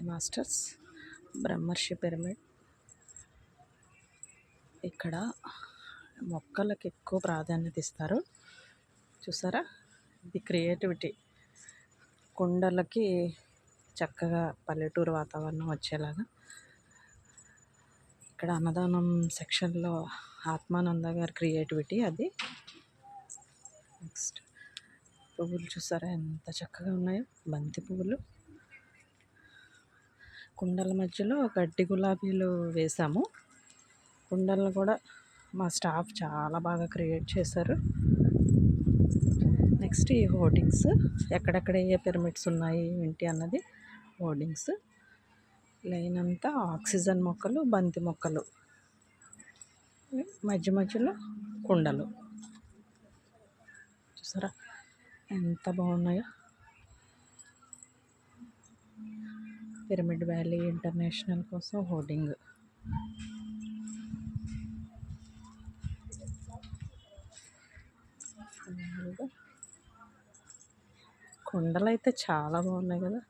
Sai masters బ్రహ్మర్షి pyramid. ఇక్కడ మొక్కలకు ఎక్కువ ప్రాధాన్యత ఇస్తారు. చూసారా? ఇది క్రియేటివిటీ. కుండలకి చక్కగా పల్లెటూరు వాతావరణం వచ్చేలాగా. ఇక్కడ అన్నదానం సెక్షన్లో ఆత్మానంద గారి క్రియేటివిటీ అది. నెక్స్ట్ పువ్వులు చూసారా? ఎంత చక్కగా ఉన్నాయో. బంతి పువ్వులు. కుండల మధ్యలో గడ్డి గులాబీలు వేసాము. కుండలను కూడా మా స్టాఫ్ చాలా బాగా క్రియేట్ చేశారు. నెక్స్ట్ ఈ హోర్డింగ్స్. ఎక్కడెక్కడ ఏ పిరమిడ్స్ ఉన్నాయి ఏంటి అన్నది హోర్డింగ్స్. లైన్ అంతా ఆక్సిజన్ మొక్కలు బంతి మొక్కలు. మధ్య మధ్యలో కుండలు. చూసారా? ఎంత బాగున్నాయో. పిరమిడ్ వ్యాలీ ఇంటర్నేషనల్ కోసం హోర్డింగ్. కొండలు అయితే చాలా బాగున్నాయి కదా.